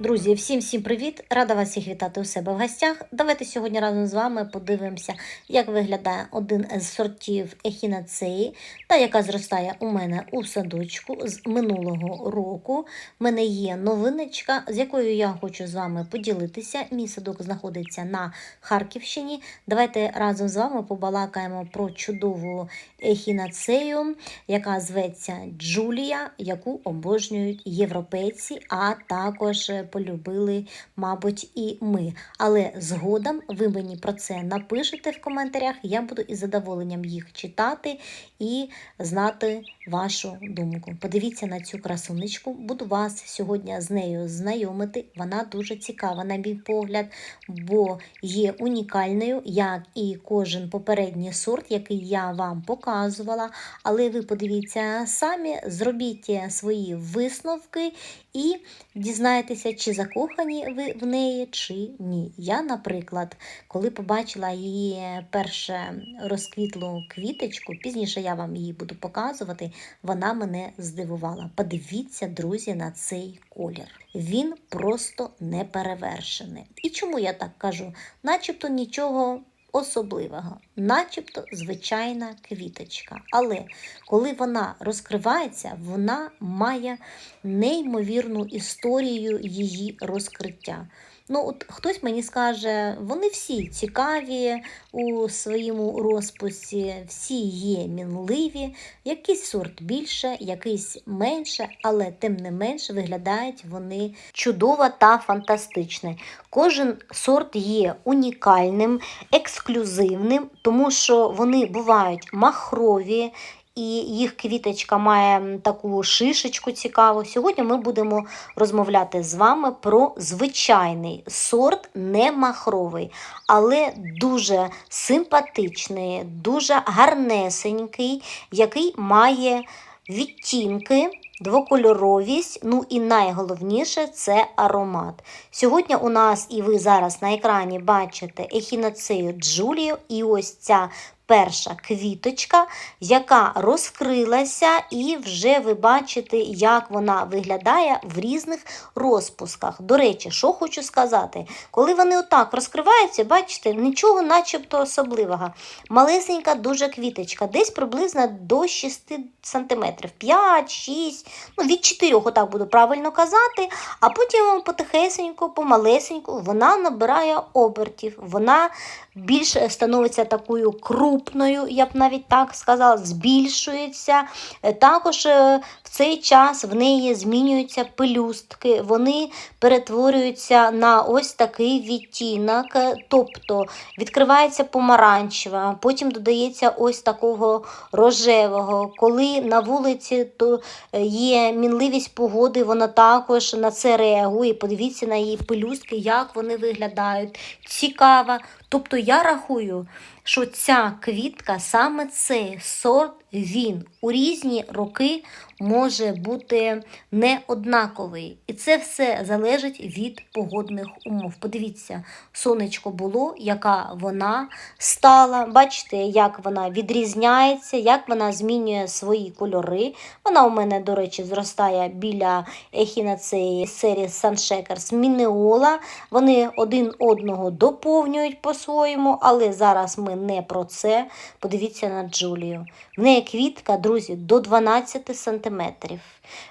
Друзі, всім всім привіт! Рада вас всіх вітати у себе в гостях. Давайте сьогодні разом з вами подивимося, як виглядає один з сортів ехінацеї, та яка зростає у мене у садочку з минулого року. У мене є новиночка, з якою я хочу з вами поділитися. Мій садок знаходиться на Харківщині. Давайте разом з вами побалакаємо про чудову ехінацею, яка зветься Джулія, яку обожнюють європейці, а також полюбили, мабуть, і ми. Але згодом ви мені про це напишете в коментарях. Я буду із задоволенням їх читати і знати вашу думку. Подивіться на цю красунечку. Буду вас сьогодні з нею знайомити. Вона дуже цікава, на мій погляд, бо є унікальною, як і кожен попередній сорт, який я вам показувала. Але ви подивіться самі, зробіть свої висновки і дізнаєтеся, чи закохані ви в неї, чи ні. Я, наприклад, коли побачила її перше розквітлу квіточку, пізніше я вам її буду показувати, вона мене здивувала. Подивіться, друзі, на цей колір. Він просто неперевершений. І чому я так кажу? Начебто нічого. Особливого, начебто звичайна квіточка. Але коли вона розкривається, вона має неймовірну історію її розкриття. Ну, от хтось мені скаже, вони всі цікаві у своєму розписі, всі є мінливі, якийсь сорт більше, якийсь менше, але тим не менш виглядають вони чудово та фантастично. Кожен сорт є унікальним, ексклюзивним, тому що вони бувають махрові, і їх квіточка має таку шишечку цікаву. Сьогодні ми будемо розмовляти з вами про звичайний сорт, не махровий, але дуже симпатичний, дуже гарнесенький, який має відтінки. Двокольоровість, ну і найголовніше це аромат. Сьогодні у нас, і ви зараз на екрані бачите ехінацею Джулію, і ось ця перша квіточка, яка розкрилася, і вже ви бачите, як вона виглядає в різних розпусках. До речі, що хочу сказати, коли вони отак розкриваються, бачите, нічого начебто особливого. Малесенька дуже квіточка, десь приблизно до 6 см, 5, 6, ну від 4, отак буду правильно казати, а потім потихесенько, помалесеньку вона набирає обертів, вона більш становиться такою крупною, я б навіть так сказала, збільшується. Е, Також е, в цей час в неї змінюються пелюстки, вони перетворюються на ось такий відтінок, е, тобто відкривається помаранчева, потім додається ось такого рожевого. Коли на вулиці то є мінливість погоди, вона також на це реагує. Подивіться на її пелюстки, як вони виглядають. Цікава. Тобто я рахую, що ця квітка, саме цей сорт, він у різні роки може бути не однаковий. І це все залежить від погодних умов. Подивіться, сонечко було, яка вона стала. Бачите, як вона відрізняється, як вона змінює свої кольори. Вона у мене, до речі, зростає біля ехінацеї серії Sunshakers Мінеола. Вони один одного доповнюють по-своєму, але зараз ми не про це. Подивіться на Джулію. В неї квітка, друзі, до 12 см.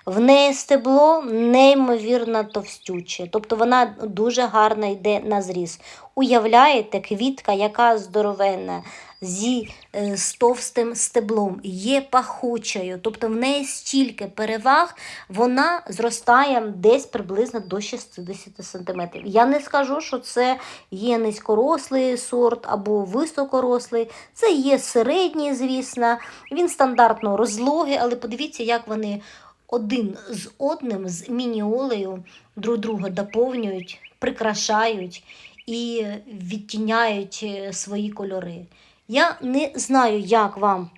В неї стебло неймовірно товстюче, тобто вона дуже гарно йде на зріз. Уявляєте, квітка, яка здоровенна, зі, е, з товстим стеблом, є пахучою, тобто в неї стільки переваг, вона зростає десь приблизно до 60 см. Я не скажу, що це є низькорослий сорт або високорослий, це є середній, звісно, він стандартно розлогий, але подивіться, як вони один з одним, з мініолею друг друга доповнюють, прикрашають і відтіняють е, свої кольори. Я не знаю, як вам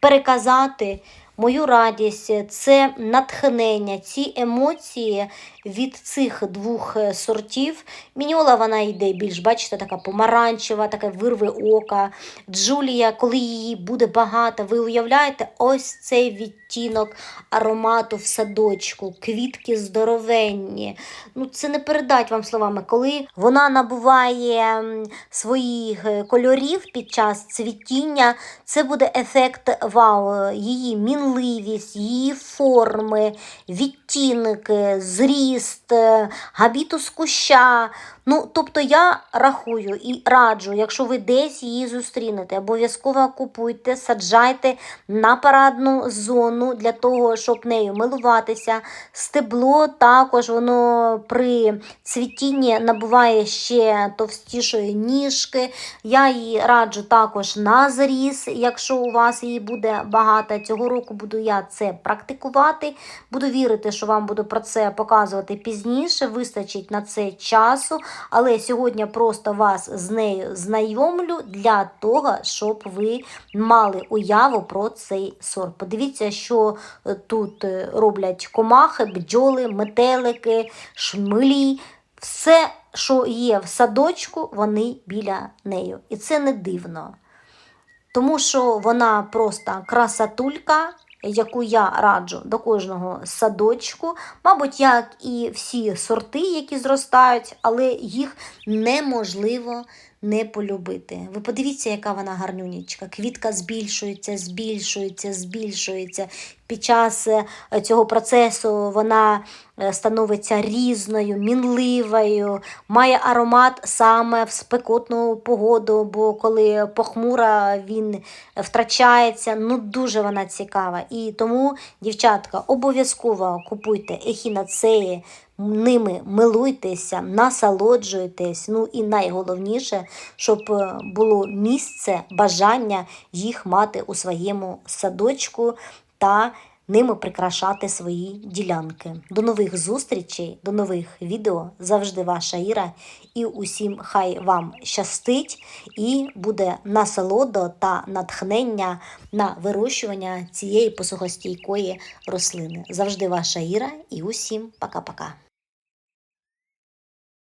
переказати мою радість, це натхнення, ці емоції від цих двох е, сортів. Міньола вона йде більш, бачите, така помаранчева, така вирви ока. Джулія, коли її буде багато, ви уявляєте, ось цей відтінок аромату в садочку, квітки здоровенні. Ну, це не передать вам словами. Коли вона набуває своїх е, кольорів під час цвітіння, це буде ефект вау, її мінливість, її форми, відтінки, зріст, е, габітус куща. Ну, тобто я рахую і раджу, якщо ви десь її зустрінете, обов'язково купуйте, саджайте на парадну зону для того, щоб нею милуватися. Стебло також воно при цвітінні набуває ще товстішої ніжки. Я її раджу також на зріз, якщо у вас її буде багато. Цього року буду я це практикувати. Буду вірити, що вам буду про це показувати пізніше. Вистачить на це часу. Але сьогодні просто вас з нею знайомлю для того, щоб ви мали уяву про цей сорт. Подивіться, що е, тут е, роблять комахи, бджоли, метелики, шмилі. Все, що є в садочку, вони біля нею. І це не дивно. Тому що вона просто красатулька, яку я раджу до кожного садочку. Мабуть, як і всі сорти, які зростають, але їх неможливо не полюбити. Ви подивіться, яка вона гарнюнічка. Квітка збільшується, збільшується, збільшується. Під час е, цього процесу вона е, становиться різною, мінливою, має аромат саме в спекотну погоду, бо коли похмура він втрачається. Ну дуже вона цікава. І тому, дівчатка, обов'язково купуйте ехінацеї, ними милуйтеся, насолоджуйтесь. Ну і найголовніше, щоб е, було місце, бажання їх мати у своєму садочку та ними прикрашати свої ділянки. До нових зустрічей, до нових відео. Завжди ваша Іра. І усім хай вам щастить і буде насолода та натхнення на вирощування цієї посухостійкої рослини. Завжди ваша Іра і усім пока-пока.